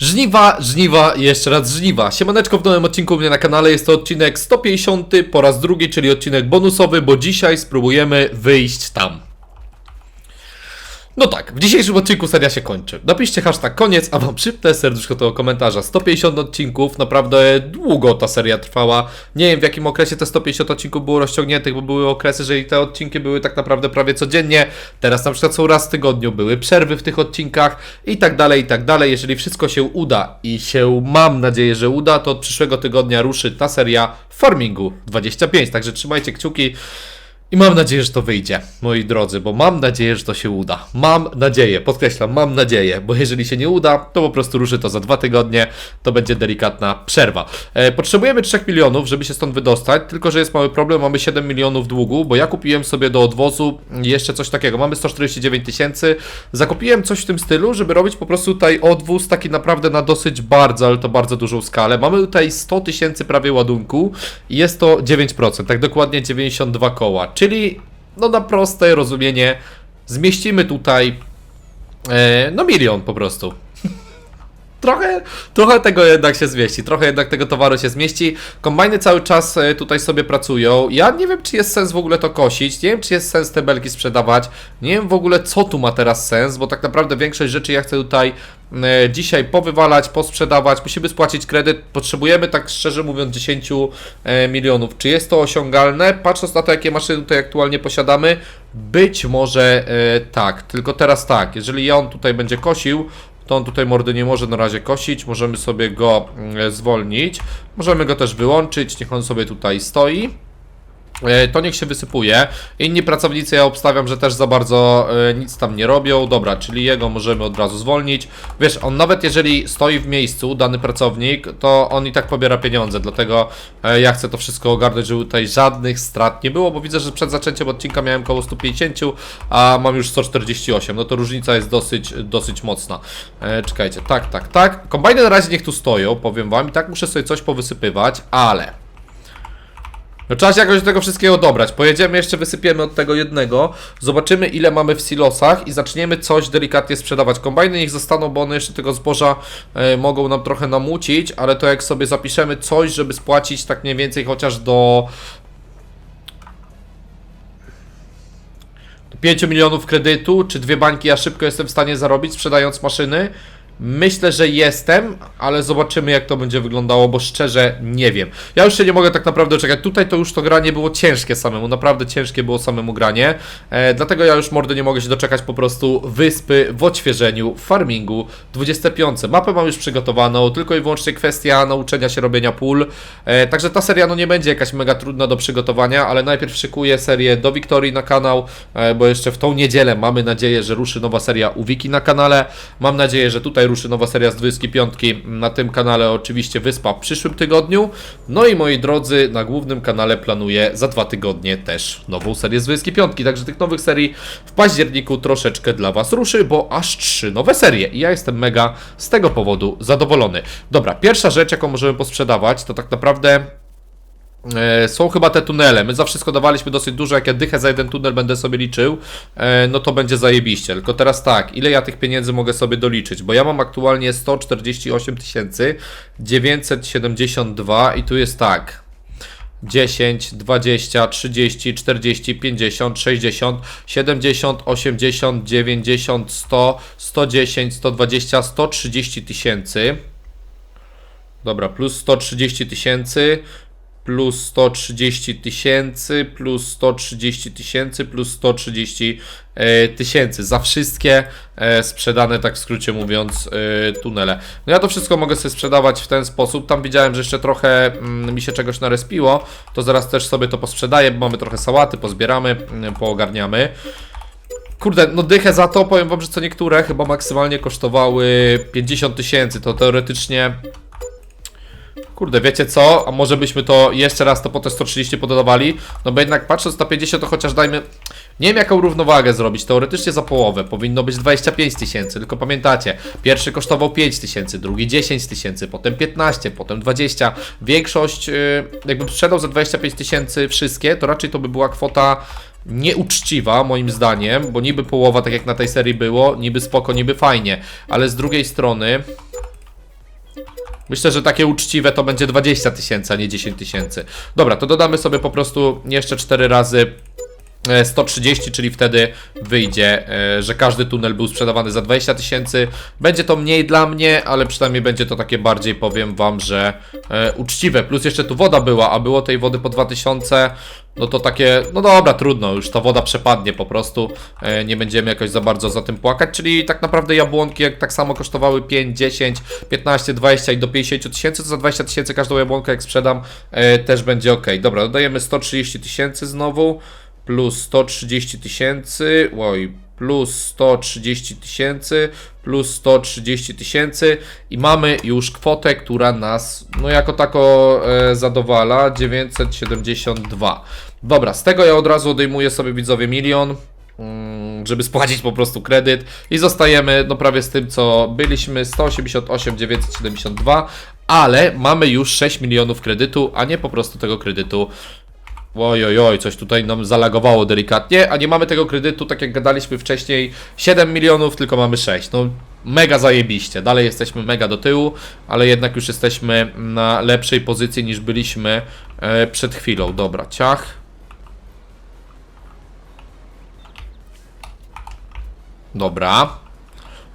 Żniwa, żniwa jeszcze raz żniwa. Siemaneczko w nowym odcinku u mnie na kanale. Jest to odcinek 150 po raz drugi, czyli odcinek bonusowy, bo dzisiaj spróbujemy wyjść tam. No tak, w dzisiejszym odcinku seria się kończy. Napiszcie hashtag koniec, a wam przypnę serduszko tego komentarza. 150 odcinków, naprawdę długo ta seria trwała. Nie wiem w jakim okresie te 150 odcinków było rozciągniętych, bo były okresy, że i te odcinki były tak naprawdę prawie codziennie. Teraz na przykład są raz w tygodniu, były przerwy w tych odcinkach i tak dalej, i tak dalej. Jeżeli wszystko się uda i się mam nadzieję, że uda, to od przyszłego tygodnia ruszy ta seria Farmingu 25. Także trzymajcie kciuki. I mam nadzieję, że to wyjdzie, moi drodzy, bo mam nadzieję, że to się uda. Mam nadzieję, podkreślam, mam nadzieję, bo jeżeli się nie uda, to po prostu ruszy to za dwa tygodnie, to będzie delikatna przerwa. E, potrzebujemy 3 milionów, żeby się stąd wydostać, tylko że jest mały problem, mamy 7 milionów długu, bo ja kupiłem sobie do odwozu jeszcze coś takiego, mamy 149 tysięcy, zakupiłem coś w tym stylu, żeby robić po prostu tutaj odwóz taki naprawdę na dosyć bardzo, ale to bardzo dużą skalę. Mamy tutaj 100 tysięcy prawie ładunku i jest to 9%, tak dokładnie 92 koła, czyli no na proste rozumienie zmieścimy tutaj e, no milion po prostu. Trochę, trochę tego jednak się zmieści, trochę jednak tego towaru się zmieści. Kombajny cały czas e, tutaj sobie pracują. Ja nie wiem, czy jest sens w ogóle to kosić, nie wiem, czy jest sens te belki sprzedawać. Nie wiem w ogóle, co tu ma teraz sens, bo tak naprawdę większość rzeczy ja chcę tutaj e, dzisiaj powywalać, posprzedawać. Musimy spłacić kredyt. Potrzebujemy, tak szczerze mówiąc, 10 e, milionów. Czy jest to osiągalne? Patrząc na to, jakie maszyny tutaj aktualnie posiadamy, być może tak. Tylko teraz tak, jeżeli on tutaj będzie kosił, to on tutaj mordy nie może na razie kosić, możemy sobie go mm, zwolnić, możemy go też wyłączyć, niech on sobie tutaj stoi. E, To niech się wysypuje. Inni pracownicy ja obstawiam, że też za bardzo e, nic tam nie robią. Dobra, czyli jego możemy od razu zwolnić. Wiesz, on nawet jeżeli stoi w miejscu, dany pracownik, to on i tak pobiera pieniądze, dlatego e, ja chcę to wszystko ogarnąć, żeby tutaj żadnych strat nie było, bo widzę, że przed zaczęciem odcinka miałem około 150, a mam już 148, no to różnica jest dosyć, dosyć mocna. Czekajcie, tak, tak, tak. Kombajny na razie niech tu stoją, powiem wam, i tak muszę sobie coś powysypywać, ale... No trzeba się jakoś do tego wszystkiego dobrać. Pojedziemy jeszcze, wysypiemy od tego jednego, zobaczymy ile mamy w silosach i zaczniemy coś delikatnie sprzedawać. Kombajny niech zostaną, bo one jeszcze tego zboża e, mogą nam trochę namucić, ale to jak sobie zapiszemy coś, żeby spłacić tak mniej więcej chociaż do... do 5 milionów kredytu, czy dwie bańki ja szybko jestem w stanie zarobić sprzedając maszyny. Myślę, że jestem, ale zobaczymy jak to będzie wyglądało, bo szczerze nie wiem. Ja już się nie mogę tak naprawdę czekać. Tutaj to już to granie było ciężkie samemu, naprawdę ciężkie było samemu granie. E, dlatego ja już mordy nie mogę się doczekać po prostu wyspy w odświeżeniu, w farmingu 25. Mapę mam już przygotowaną, tylko i wyłącznie kwestia nauczenia się robienia pól. E, także ta seria no nie będzie jakaś mega trudna do przygotowania, ale najpierw szykuję serię do Wiktorii na kanał, e, bo jeszcze w tą niedzielę mamy nadzieję, że ruszy nowa seria u Wiki na kanale. Mam nadzieję, że tutaj ruszy nowa seria z 25 na tym kanale, oczywiście Wyspa w przyszłym tygodniu. No i moi drodzy, na głównym kanale planuję za dwa tygodnie też nową serię z 25. Także tych nowych serii w październiku troszeczkę dla Was ruszy, bo aż trzy nowe serie i ja jestem mega z tego powodu zadowolony. Dobra, pierwsza rzecz, jaką możemy posprzedawać, to tak naprawdę Są chyba te tunele. My za wszystko dawaliśmy dosyć dużo. Jak ja dychę za jeden tunel będę sobie liczył, e, no to będzie zajebiście. Tylko teraz tak, ile ja tych pieniędzy mogę sobie doliczyć? Bo ja mam aktualnie 148 972 i tu jest tak. 10, 20, 30, 40, 50, 60, 70, 80, 90, 100, 110, 120, 130 tysięcy. Dobra, plus 130 tysięcy, plus 130 tysięcy, plus 130 tysięcy, plus 130 e, tysięcy. Za wszystkie e, sprzedane, tak w skrócie mówiąc, e, tunele. No ja to wszystko mogę sobie sprzedawać w ten sposób. Tam widziałem, że jeszcze trochę mm, mi się czegoś narespiło. To zaraz też sobie to posprzedaję, bo mamy trochę sałaty, pozbieramy, mm, poogarniamy. Kurde, no dychę za to, powiem wam, że co niektóre chyba maksymalnie kosztowały 50 tysięcy, to teoretycznie Kurde, wiecie co? A może byśmy to jeszcze raz to po te 130 pododawali? No bo jednak patrząc na 50 to chociaż dajmy... Nie wiem jaką równowagę zrobić, teoretycznie za połowę powinno być 25 tysięcy, tylko pamiętacie, pierwszy kosztował 5 tysięcy, drugi 10 tysięcy, potem 15, potem 20. Większość, yy, jakbym sprzedał za 25 tysięcy wszystkie, to raczej to by była kwota nieuczciwa moim zdaniem, bo niby połowa tak jak na tej serii było, niby spoko, niby fajnie, ale z drugiej strony Myślę, że takie uczciwe to będzie 20 tysięcy, a nie 10 tysięcy. Dobra, to dodamy sobie po prostu jeszcze 4 razy e, 130, czyli wtedy wyjdzie, e, że każdy tunel był sprzedawany za 20 tysięcy. Będzie to mniej dla mnie, ale przynajmniej będzie to takie bardziej, powiem wam, że e, uczciwe. Plus jeszcze tu woda była, a było tej wody po 2000. No to takie, no dobra, trudno, już ta woda przepadnie po prostu, e, nie będziemy jakoś za bardzo za tym płakać, czyli tak naprawdę jabłonki jak tak samo kosztowały 5, 10, 15, 20 i do 50 tysięcy, to za 20 tysięcy każdą jabłonkę jak sprzedam e, też będzie ok. Dobra, dodajemy 130 tysięcy znowu, plus 130 tysięcy, oj, plus 130 tysięcy, plus 130 tysięcy i mamy już kwotę, która nas, no jako tako e, zadowala, 972. Dobra, z tego ja od razu odejmuję sobie widzowie milion, mm, żeby spłacić po prostu kredyt i zostajemy no prawie z tym co byliśmy 188 972 ale mamy już 6 milionów kredytu, a nie po prostu tego kredytu Oj, oj, oj, coś tutaj nam zalagowało delikatnie, a nie mamy tego kredytu, tak jak gadaliśmy wcześniej, 7 milionów, tylko mamy 6. No, mega zajebiście. Dalej jesteśmy mega do tyłu, ale jednak już jesteśmy na lepszej pozycji niż byliśmy e, przed chwilą. Dobra, ciach. Dobra.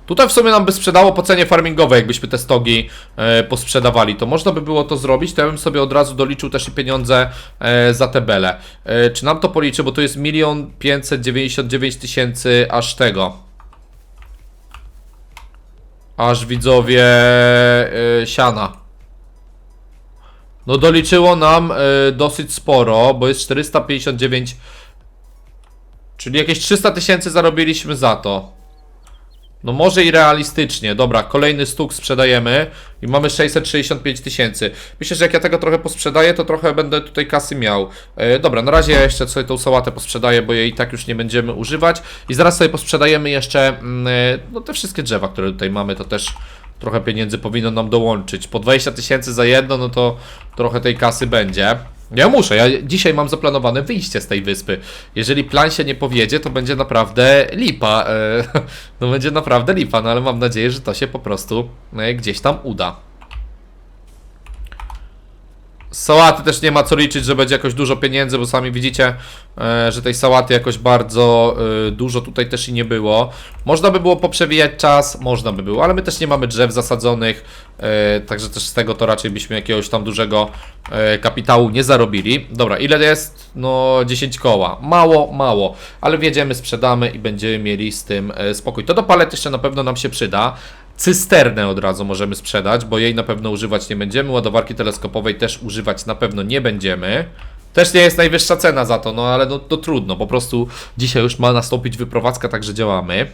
Tutaj w sumie nam by sprzedało po cenie farmingowej, jakbyśmy te stogi e, posprzedawali. To można by było to zrobić, to ja bym sobie od razu doliczył też i pieniądze e, za te bele. E, czy nam to policzy, bo to jest 1 599 tysięcy aż tego. Aż widzowie e, siana. No doliczyło nam e, dosyć sporo, bo jest 459, czyli jakieś 300 tysięcy zarobiliśmy za to. No może i realistycznie. Dobra, kolejny stuk sprzedajemy i mamy 665 tysięcy. Myślę, że jak ja tego trochę posprzedaję, to trochę będę tutaj kasy miał. E, dobra, na razie ja jeszcze sobie tą sałatę posprzedaję, bo jej i tak już nie będziemy używać. I zaraz sobie posprzedajemy jeszcze mm, e, no, te wszystkie drzewa, które tutaj mamy, to też trochę pieniędzy powinno nam dołączyć. Po 20 tysięcy za jedno, no to trochę tej kasy będzie. Ja muszę, ja dzisiaj mam zaplanowane wyjście z tej wyspy. Jeżeli plan się nie powiedzie, to będzie naprawdę lipa. No będzie naprawdę lipa, no ale mam nadzieję, że to się po prostu e, gdzieś tam uda. Sałaty też nie ma co liczyć, że będzie jakoś dużo pieniędzy, bo sami widzicie, e, że tej sałaty jakoś bardzo e, dużo tutaj też i nie było. Można by było poprzewijać czas, można by było, ale my też nie mamy drzew zasadzonych, e, także też z tego to raczej byśmy jakiegoś tam dużego kapitału nie zarobili. Dobra, ile jest? No 10 koła. Mało, mało, ale wjedziemy, sprzedamy i będziemy mieli z tym spokój. To do palet jeszcze na pewno nam się przyda. Cysternę od razu możemy sprzedać, bo jej na pewno używać nie będziemy. Ładowarki teleskopowej też używać na pewno nie będziemy. Też nie jest najwyższa cena za to, no ale no, to trudno. Po prostu dzisiaj już ma nastąpić wyprowadzka, także działamy.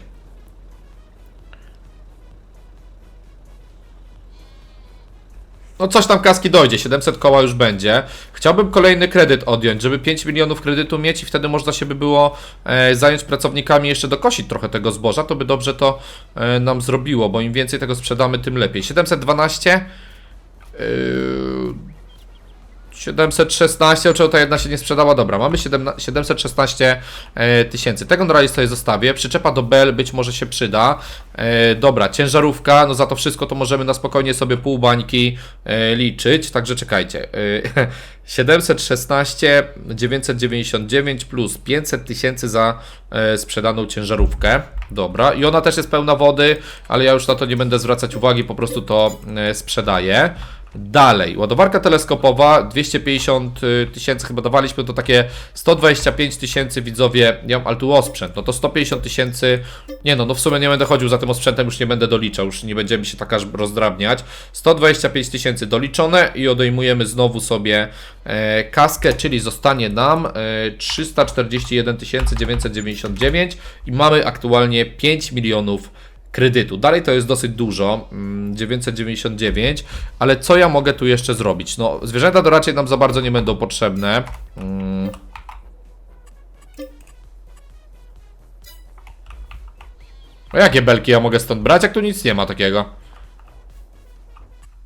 No coś tam kaski dojdzie, 700 koła już będzie. Chciałbym kolejny kredyt odjąć, żeby 5 milionów kredytu mieć i wtedy można się by było e, zająć pracownikami jeszcze dokosić trochę tego zboża, to by dobrze to e, nam zrobiło, bo im więcej tego sprzedamy, tym lepiej. 712 yy, 716, czego ta jedna się nie sprzedała? Dobra, mamy 7, 716 e, tysięcy. Tego na razie sobie zostawię. Przyczepa do Bell być może się przyda. E, dobra, ciężarówka, no za to wszystko to możemy na spokojnie sobie pół bańki e, liczyć. Także czekajcie. E, 716, 999 plus 500 tysięcy za e, sprzedaną ciężarówkę. Dobra, i ona też jest pełna wody, ale ja już na to nie będę zwracać uwagi, po prostu to e, sprzedaję. Dalej, ładowarka teleskopowa 250 tysięcy chyba dawaliśmy, to takie 125 tysięcy widzowie, ja mam ale tu osprzęt, no to 150 tysięcy, nie no, no w sumie nie będę chodził za tym osprzętem, już nie będę doliczał, już nie będziemy się tak aż rozdrabniać. 125 tysięcy doliczone i odejmujemy znowu sobie e, kaskę, czyli zostanie nam e, 341 999 i mamy aktualnie 5 milionów kredytu. Dalej to jest dosyć dużo, mm, 999, ale co ja mogę tu jeszcze zrobić? No, zwierzęta to raczej nam za bardzo nie będą potrzebne. Mm. O jakie belki ja mogę stąd brać, jak tu nic nie ma takiego?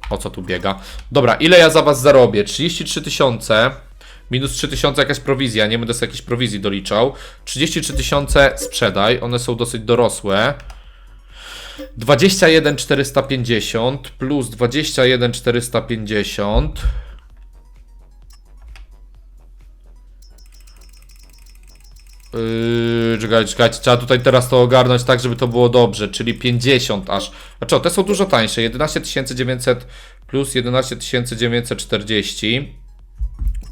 O co tu biega? Dobra, ile ja za was zarobię? 33 tysiące. Minus 3000 jakaś prowizja, nie będę sobie jakiejś prowizji doliczał. 33 tysiące sprzedaj, one są dosyć dorosłe. 21 450 plus 21 450 Yy, czekajcie, czekajcie, trzeba tutaj teraz to ogarnąć tak, żeby to było dobrze, czyli 50 aż. Znaczy, te są dużo tańsze. 11 900 plus 11 940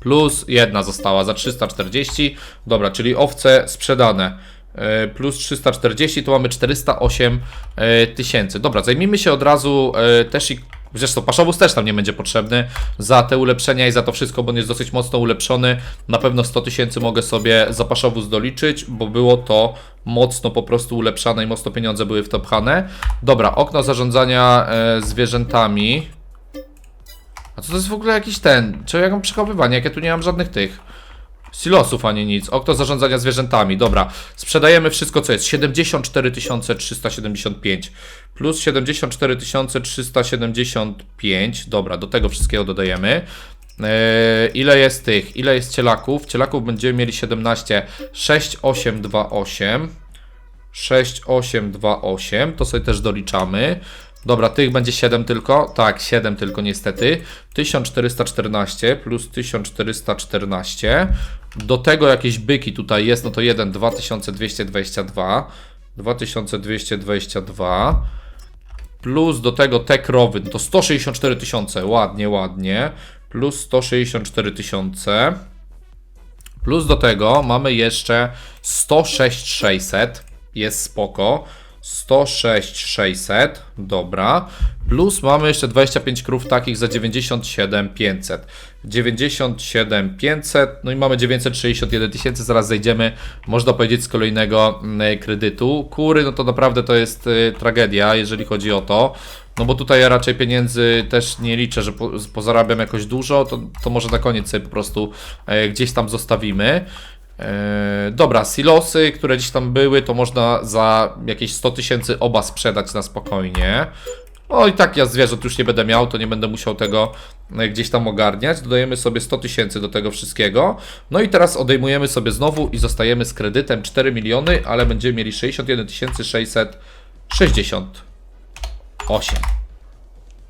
plus jedna została za 340. Dobra, czyli owce sprzedane. E, Plus 340 to mamy 408 e, tysięcy. Dobra, zajmijmy się od razu e, też i. Zresztą paszowóz też nam nie będzie potrzebny za te ulepszenia i za to wszystko, bo on jest dosyć mocno ulepszony. Na pewno 100 tysięcy mogę sobie za paszowóz doliczyć, bo było to mocno po prostu ulepszane i mocno pieniądze były w to pchane. Dobra, okno zarządzania e, zwierzętami. A co to jest w ogóle jakiś ten? Czy ja mam przechowywanie? Jak ja tu nie mam żadnych tych silosów ani nic. Okno zarządzania zwierzętami. Dobra, sprzedajemy wszystko co jest. 74 375 plus 74 375. Dobra, do tego wszystkiego dodajemy. Eee, ile jest tych? Ile jest cielaków? Cielaków będziemy mieli 17. 6, 8, 2, 8. 6, 8, 2, 8. To sobie też doliczamy. Dobra, tych będzie 7 tylko. Tak, 7 tylko niestety. 1414 plus 1414. Do tego jakieś byki tutaj jest, no to 1, 2222. 2222. Plus do tego te krowy, no to 164 tysiące. Ładnie, ładnie. Plus 164 tysiące. Plus do tego mamy jeszcze 106 600. Jest spoko. 106 600. Dobra. Plus mamy jeszcze 25 krów takich za 97 500. 97 500. No i mamy 961 tysięcy. Zaraz zejdziemy, można powiedzieć, z kolejnego mm, kredytu. Kury, no to naprawdę to jest y, tragedia, jeżeli chodzi o to. No bo tutaj ja raczej pieniędzy też nie liczę, że po, pozarabiam jakoś dużo, to, to może na koniec sobie po prostu e, gdzieś tam zostawimy. E, dobra, silosy, które gdzieś tam były, to można za jakieś 100 tysięcy oba sprzedać na spokojnie. No i tak ja zwierząt już nie będę miał, to nie będę musiał tego e, gdzieś tam ogarniać. Dodajemy sobie 100 tysięcy do tego wszystkiego. No i teraz odejmujemy sobie znowu i zostajemy z kredytem 4 miliony, ale będziemy mieli 61 668.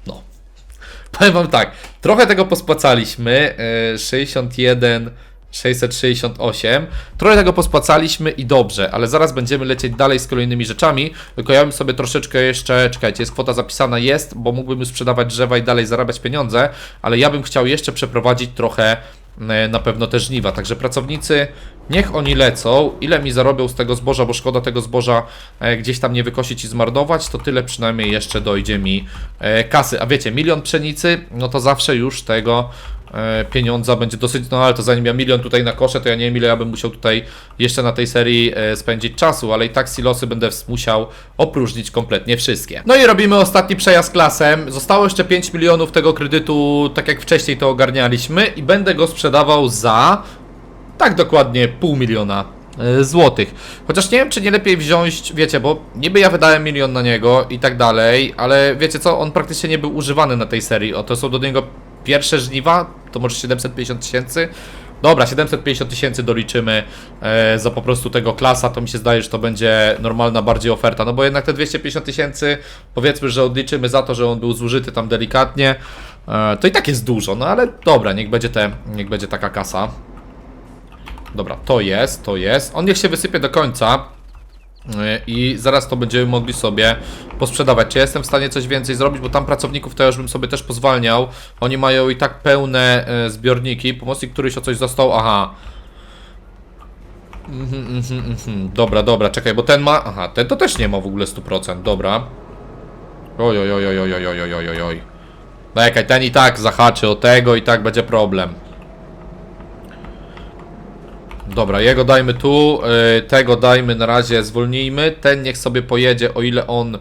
No. Powiem wam tak, trochę tego pospłacaliśmy. e, 61 668. Trochę tego pospłacaliśmy i dobrze, ale zaraz będziemy lecieć dalej z kolejnymi rzeczami. Tylko ja bym sobie troszeczkę jeszcze, czekajcie, jest kwota zapisana, jest, bo mógłbym już sprzedawać drzewa i dalej zarabiać pieniądze, ale ja bym chciał jeszcze przeprowadzić trochę e, na pewno te żniwa. Także pracownicy, niech oni lecą. Ile mi zarobią z tego zboża, bo szkoda tego zboża e, gdzieś tam nie wykosić i zmarnować, to tyle przynajmniej jeszcze dojdzie mi e, kasy. A wiecie, milion pszenicy, no to zawsze już tego pieniądza będzie dosyć, no ale to zanim ja milion tutaj na kosze, to ja nie wiem ile ja bym musiał tutaj jeszcze na tej serii e, spędzić czasu, ale i tak silosy będę musiał opróżnić kompletnie wszystkie. No i robimy ostatni przejazd klasem. Zostało jeszcze 5 milionów tego kredytu, tak jak wcześniej to ogarnialiśmy i będę go sprzedawał za tak dokładnie pół miliona e, złotych. Chociaż nie wiem, czy nie lepiej wziąć, wiecie, bo niby ja wydałem milion na niego i tak dalej, ale wiecie co, on praktycznie nie był używany na tej serii. O, to są do niego pierwsze żniwa, to może 750 tysięcy. Dobra, 750 tysięcy doliczymy e, za po prostu tego klasa, to mi się zdaje, że to będzie normalna bardziej oferta, no bo jednak te 250 tysięcy, powiedzmy, że odliczymy za to, że on był zużyty tam delikatnie, e, to i tak jest dużo, no ale dobra, niech będzie, te, niech będzie taka kasa. Dobra, to jest, to jest. On niech się wysypie do końca. Yy, I zaraz to będziemy mogli sobie posprzedawać. Czy ja jestem w stanie coś więcej zrobić, bo tam pracowników to ja już bym sobie też pozwalniał. Oni mają i tak pełne e, zbiorniki. Pomocnik któryś o coś został. Aha. Mhm, mhm. Dobra, dobra, czekaj, bo ten ma. Aha, ten to też nie ma w ogóle 100%. Dobra. Oj, oj, oj, oj, oj, oj, oj, oj, oj. No jakaś ten i tak zahaczy o tego i tak będzie problem. Dobra, jego dajmy tu, y, tego dajmy na razie, zwolnijmy. Ten niech sobie pojedzie, o ile on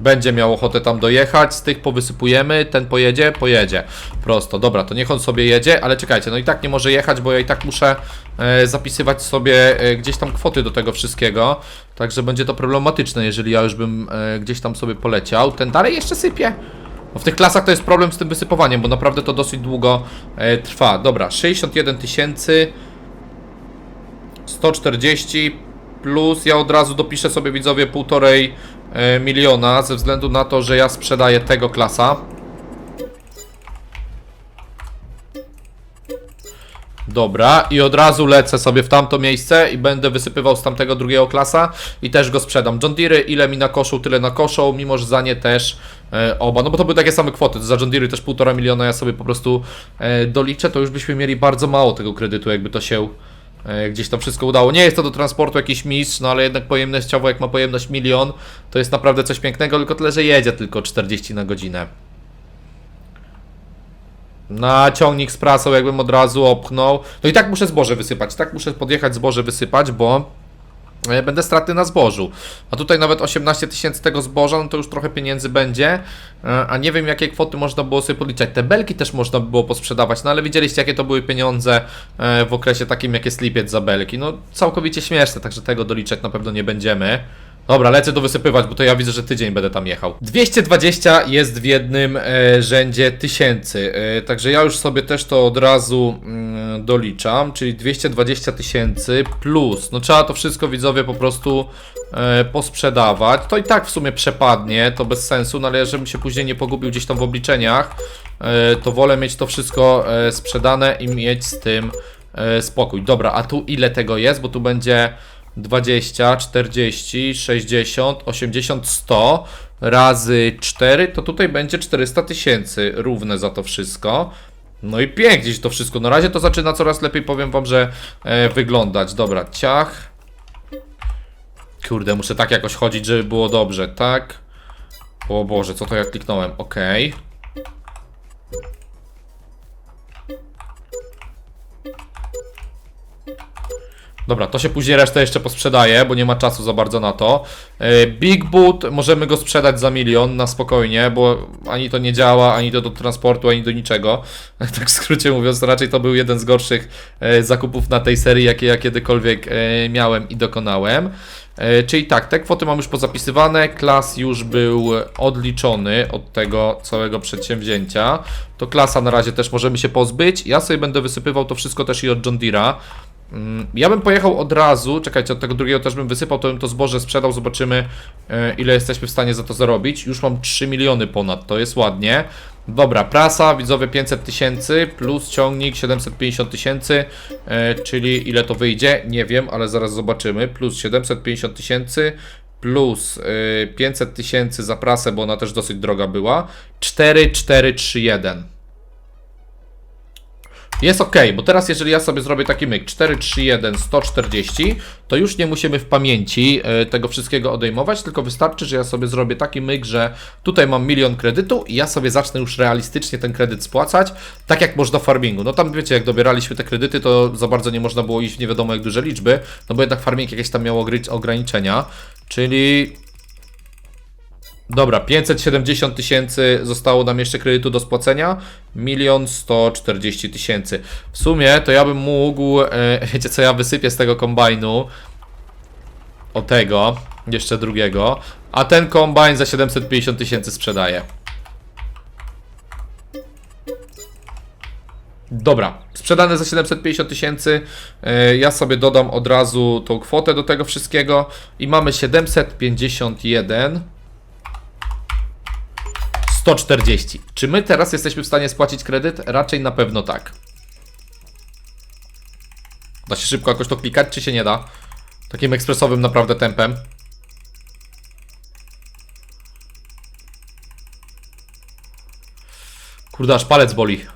będzie miał ochotę tam dojechać. Z tych powysypujemy, ten pojedzie, pojedzie. Prosto, dobra, to niech on sobie jedzie, ale czekajcie, no i tak nie może jechać, bo ja i tak muszę e, zapisywać sobie e, gdzieś tam kwoty do tego wszystkiego. Także będzie to problematyczne, jeżeli ja już bym e, gdzieś tam sobie poleciał. Ten dalej jeszcze sypie. No w tych klasach to jest problem z tym wysypowaniem, bo naprawdę to dosyć długo trwa. Dobra, 61 tysięcy. 140 plus ja od razu dopiszę sobie widzowie półtorej e, miliona ze względu na to, że ja sprzedaję tego klasa. Dobra, i od razu lecę sobie w tamto miejsce i będę wysypywał z tamtego drugiego klasa i też go sprzedam. John Deere, ile mi nakoszą, tyle nakoszą, mimo że za nie też e, oba. No bo to były takie same kwoty, za John Deere też półtora miliona ja sobie po prostu e, doliczę, to już byśmy mieli bardzo mało tego kredytu, jakby to się gdzieś tam wszystko udało. Nie jest to do transportu jakiś mistrz, no ale jednak pojemnościowo, jak ma pojemność milion, to jest naprawdę coś pięknego, tylko tyle, że jedzie tylko 40 na godzinę. Na ciągnik z prasą jakbym od razu opchnął. No i tak muszę zboże wysypać. Tak muszę podjechać zboże wysypać, bo e, będę straty na zbożu. A tutaj nawet 18 tysięcy tego zboża, no to już trochę pieniędzy będzie. E, A nie wiem jakie kwoty można było sobie podliczać. Te belki też można by było posprzedawać, no ale widzieliście jakie to były pieniądze e, w okresie takim jak jest lipiec za belki. No całkowicie śmieszne, także tego doliczać na pewno nie będziemy. Dobra, lecę to wysypywać, bo to ja widzę, że tydzień będę tam jechał. 220 jest w jednym e, rzędzie tysięcy, e, także ja już sobie też to od razu mm, doliczam, czyli 220 tysięcy plus, no trzeba to wszystko widzowie po prostu e, posprzedawać. To i tak w sumie przepadnie, to bez sensu, no ale żebym się później nie pogubił gdzieś tam w obliczeniach, e, to wolę mieć to wszystko e, sprzedane i mieć z tym e, spokój. Dobra, a tu ile tego jest, bo tu będzie 20, 40, 60, 80, 100 razy 4, to tutaj będzie 400 tysięcy równe za to wszystko. No i pięknie się to wszystko. Na razie to zaczyna coraz lepiej, powiem wam, że e, wyglądać. Dobra, ciach. Kurde, muszę tak jakoś chodzić, żeby było dobrze, tak? O Boże, co to ja kliknąłem? Okej. Dobra, to się później resztę jeszcze posprzedaje, bo nie ma czasu za bardzo na to. E, Big Boot możemy go sprzedać za milion na spokojnie, bo ani to nie działa, ani to do transportu, ani do niczego. Tak w skrócie mówiąc, raczej to był jeden z gorszych e, zakupów na tej serii, jakie ja kiedykolwiek e, miałem i dokonałem. Czyli tak, te kwoty mam już pozapisywane, klas już był odliczony od tego całego przedsięwzięcia. To klasa na razie też możemy się pozbyć. Ja sobie będę wysypywał to wszystko też i od John Deere'a. Mm, Ja bym pojechał od razu, czekajcie, od tego drugiego też bym wysypał, to bym to zboże sprzedał, zobaczymy e, ile jesteśmy w stanie za to zarobić. Już mam 3 miliony ponad, to jest ładnie. Dobra, prasa, widzowie 500 tysięcy, plus ciągnik 750 tysięcy, e, czyli ile to wyjdzie, nie wiem, ale zaraz zobaczymy. Plus 750 tysięcy, plus e, 500 tysięcy za prasę, bo ona też dosyć droga była. 4, 4, 3, 1. Jest ok, bo teraz jeżeli ja sobie zrobię taki myk 4, 3, 1, 140, to już nie musimy w pamięci e, tego wszystkiego odejmować, tylko wystarczy, że ja sobie zrobię taki myk, że tutaj mam milion kredytu i ja sobie zacznę już realistycznie ten kredyt spłacać, tak jak można w farmingu. No tam wiecie, jak dobieraliśmy te kredyty, to za bardzo nie można było iść w nie wiadomo jak duże liczby, no bo jednak farming jakieś tam miał ograniczenia, czyli Dobra, 570 tysięcy zostało nam jeszcze kredytu do spłacenia. Milion 140 tysięcy. W sumie to ja bym mógł, e, wiecie co, ja wysypię z tego kombajnu. O tego, jeszcze drugiego. A ten kombajn za 750 tysięcy sprzedaję. Dobra, sprzedane za 750 tysięcy. E, Ja sobie dodam od razu tą kwotę do tego wszystkiego. I mamy 751. 140. Czy my teraz jesteśmy w stanie spłacić kredyt? Raczej na pewno tak. Da się szybko jakoś to klikać, czy się nie da? Takim ekspresowym naprawdę tempem. Kurde, aż palec boli.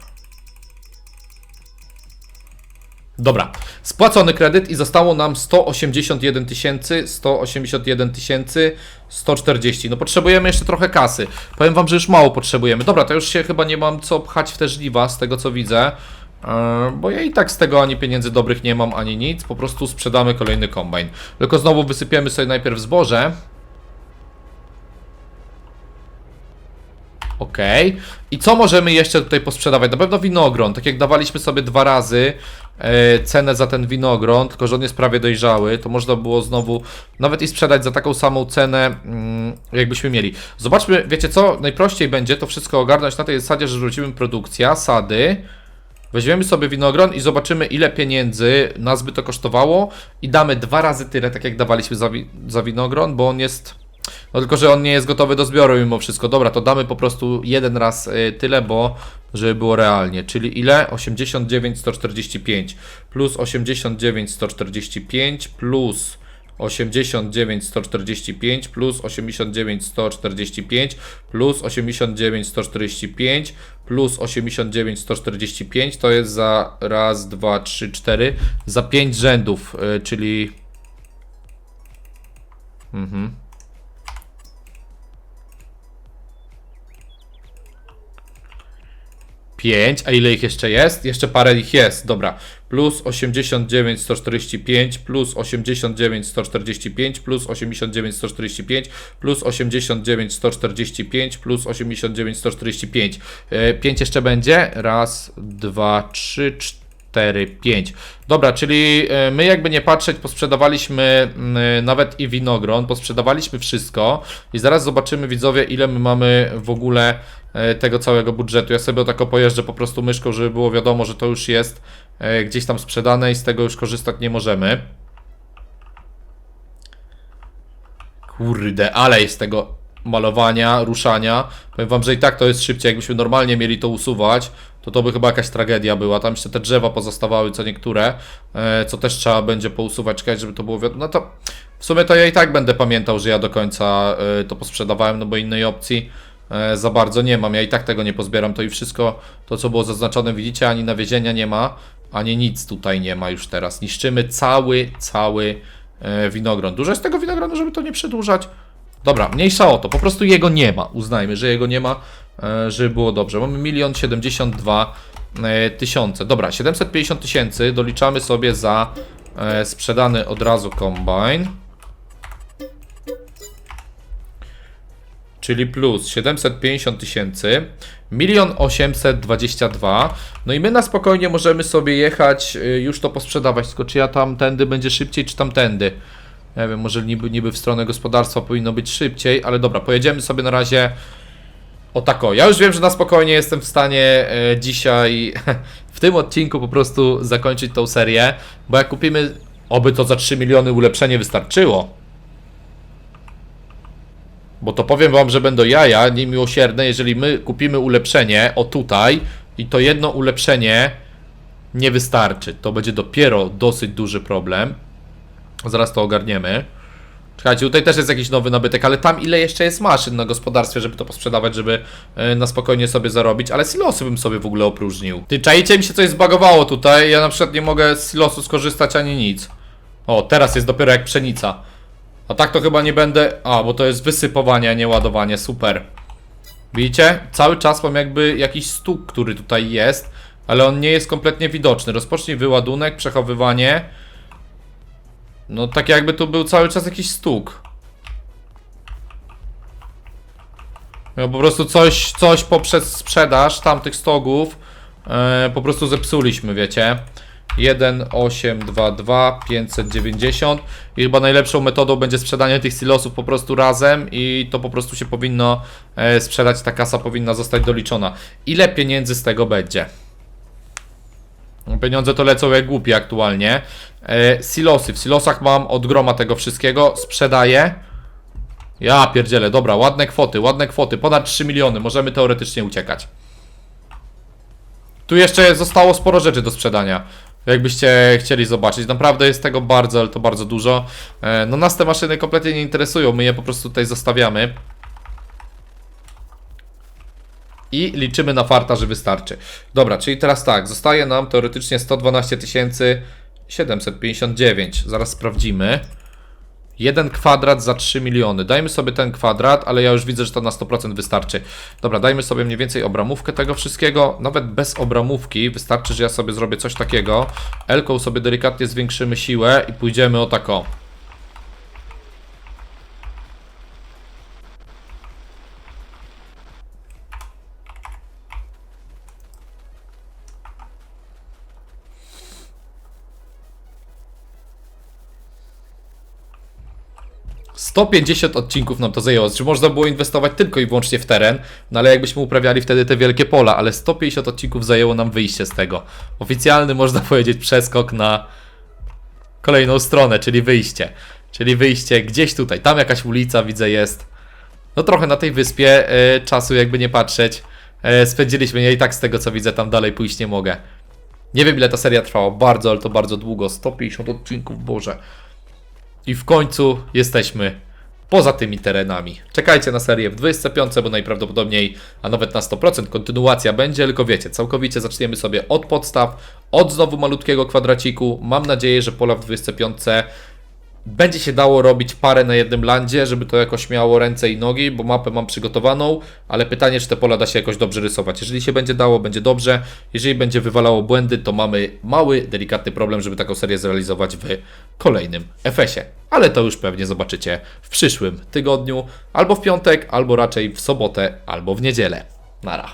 Dobra, spłacony kredyt i zostało nam 181 tysięcy, 181 tysięcy, 140. No potrzebujemy jeszcze trochę kasy. Powiem wam, że już mało potrzebujemy. Dobra, to już się chyba nie mam co pchać w te żniwa, z tego co widzę. Yy, Bo ja i tak z tego ani pieniędzy dobrych nie mam, ani nic. Po prostu sprzedamy kolejny kombajn. Tylko znowu wysypiemy sobie najpierw zboże. Okej. I co możemy jeszcze tutaj posprzedawać? Na pewno winogron. Tak jak dawaliśmy sobie dwa razy e, cenę za ten winogron, tylko że on jest prawie dojrzały, to można było znowu nawet i sprzedać za taką samą cenę, mm, jakbyśmy mieli. Zobaczmy, wiecie co? Najprościej będzie to wszystko ogarnąć na tej zasadzie, że wrócimy produkcja, sady. Weźmiemy sobie winogron i zobaczymy ile pieniędzy nas by to kosztowało i damy dwa razy tyle, tak jak dawaliśmy za, wi za winogron, bo on jest No tylko, że on nie jest gotowy do zbioru mimo wszystko. Dobra, to damy po prostu jeden raz y, tyle, bo żeby było realnie. Czyli ile? 89 145 plus 89 145 plus 89 145 plus 89 145 plus 89 145 plus 89 145 to jest za raz, dwa, trzy, cztery za 5 rzędów, y, czyli mhm. 5, a ile ich jeszcze jest? Jeszcze parę ich jest, dobra. Plus 89 145, plus 89 145, plus 89 145, plus 89 145, plus 89 145. 5 jeszcze będzie? Raz, dwa, trzy, cztery, pięć. Dobra, czyli e, my jakby nie patrzeć, posprzedawaliśmy mm, nawet i winogron, posprzedawaliśmy wszystko i zaraz zobaczymy widzowie, ile my mamy w ogóle e, tego całego budżetu. Ja sobie tak pojeżdżę po prostu myszką, żeby było wiadomo, że to już jest e, gdzieś tam sprzedane i z tego już korzystać nie możemy. Kurde, ale jest tego malowania, ruszania. Powiem wam, że i tak to jest szybciej. Jakbyśmy normalnie mieli to usuwać, to to by chyba jakaś tragedia była. Tam jeszcze te drzewa pozostawały, co niektóre, e, co też trzeba będzie pousuwać, czekać, żeby to było wiadomo. No to w sumie to ja i tak będę pamiętał, że ja do końca e, to posprzedawałem, no bo innej opcji e, za bardzo nie mam. Ja i tak tego nie pozbieram. To i wszystko, to co było zaznaczone, widzicie, ani nawiezienia nie ma, ani nic tutaj nie ma już teraz. Niszczymy cały, cały winogron. Dużo jest tego winogronu, żeby to nie przedłużać. Dobra, mniejsza o to, po prostu jego nie ma. Uznajmy, że jego nie ma, żeby było dobrze. Mamy milion siedemdziesiąt dwa e, tysiące. Dobra, 750 tysięcy doliczamy sobie za e, sprzedany od razu kombine. Czyli plus 750 tysięcy, milion 822. No i my na spokojnie możemy sobie jechać, już to posprzedawać. Tylko czy ja tamtędy będzie szybciej, czy tamtędy? Nie wiem, może niby, niby w stronę gospodarstwa powinno być szybciej, ale dobra, pojedziemy sobie na razie o tako. Ja już wiem, że na spokojnie jestem w stanie e, dzisiaj w tym odcinku po prostu zakończyć tą serię, bo jak kupimy, oby to za 3 miliony ulepszenie wystarczyło. Bo to powiem wam, że będą jaja niemiłosierne, jeżeli my kupimy ulepszenie, o tutaj, i to jedno ulepszenie nie wystarczy. To będzie dopiero dosyć duży problem. Zaraz to ogarniemy. Czekajcie, tutaj też jest jakiś nowy nabytek, ale tam ile jeszcze jest maszyn na gospodarstwie, żeby to posprzedawać, żeby e, na spokojnie sobie zarobić, ale silosy bym sobie w ogóle opróżnił. Ty, czajcie, mi się coś zbagowało tutaj, ja na przykład nie mogę z silosu skorzystać ani nic. O, teraz jest dopiero jak pszenica. A tak to chyba nie będę... A, bo to jest wysypowanie, a nie ładowanie, super. Widzicie? Cały czas mam jakby jakiś stuk, który tutaj jest, ale on nie jest kompletnie widoczny. Rozpocznij wyładunek, przechowywanie... No tak jakby tu był cały czas jakiś stuk. No po prostu coś, coś poprzez sprzedaż tamtych stogów e, po prostu zepsuliśmy, wiecie. 1822 590 i chyba najlepszą metodą będzie sprzedanie tych silosów po prostu razem i to po prostu się powinno e, sprzedać, ta kasa powinna zostać doliczona. Ile pieniędzy z tego będzie? Pieniądze to lecą jak głupie aktualnie. E, silosy. W silosach mam od groma tego wszystkiego. Sprzedaję. Ja pierdzielę, dobra, ładne kwoty, ładne kwoty. Ponad 3 miliony, możemy teoretycznie uciekać. Tu jeszcze zostało sporo rzeczy do sprzedania. Jakbyście chcieli zobaczyć. Naprawdę jest tego bardzo, ale to bardzo dużo. E, no nas te maszyny kompletnie nie interesują, my je po prostu tutaj zostawiamy. I liczymy na farta, że wystarczy. Dobra, czyli teraz tak, zostaje nam teoretycznie 112 759. Zaraz sprawdzimy. Jeden kwadrat za 3 miliony. Dajmy sobie ten kwadrat, ale ja już widzę, że to na 100% wystarczy. Dobra, dajmy sobie mniej więcej obramówkę tego wszystkiego. Nawet bez obramówki wystarczy, że ja sobie zrobię coś takiego. Elką sobie delikatnie zwiększymy siłę i pójdziemy o tako. Sto pięćdziesiąt odcinków nam to zajęło. Czy można było inwestować tylko i wyłącznie w teren, no ale jakbyśmy uprawiali wtedy te wielkie pola, ale 150 odcinków zajęło nam wyjście z tego. Oficjalny, można powiedzieć, przeskok na kolejną stronę, czyli wyjście. Czyli wyjście gdzieś tutaj. Tam jakaś ulica widzę jest. No trochę na tej wyspie e, czasu jakby nie patrzeć. E, spędziliśmy, ja i tak z tego co widzę tam dalej pójść nie mogę. Nie wiem ile ta seria trwała, bardzo, ale to bardzo długo. 150 odcinków, Boże. I w końcu jesteśmy poza tymi terenami. Czekajcie na serię w 25, bo najprawdopodobniej, a nawet na 100% kontynuacja będzie, tylko wiecie, całkowicie zaczniemy sobie od podstaw, od znowu malutkiego kwadraciku. Mam nadzieję, że pola w 25 będzie się dało robić parę na jednym landzie, żeby to jakoś miało ręce i nogi, bo mapę mam przygotowaną, ale pytanie, czy te pola da się jakoś dobrze rysować. Jeżeli się będzie dało, będzie dobrze. Jeżeli będzie wywalało błędy, to mamy mały, delikatny problem, żeby taką serię zrealizować w kolejnym FS-ie. Ale to już pewnie zobaczycie w przyszłym tygodniu, albo w piątek, albo raczej w sobotę, albo w niedzielę. Nara.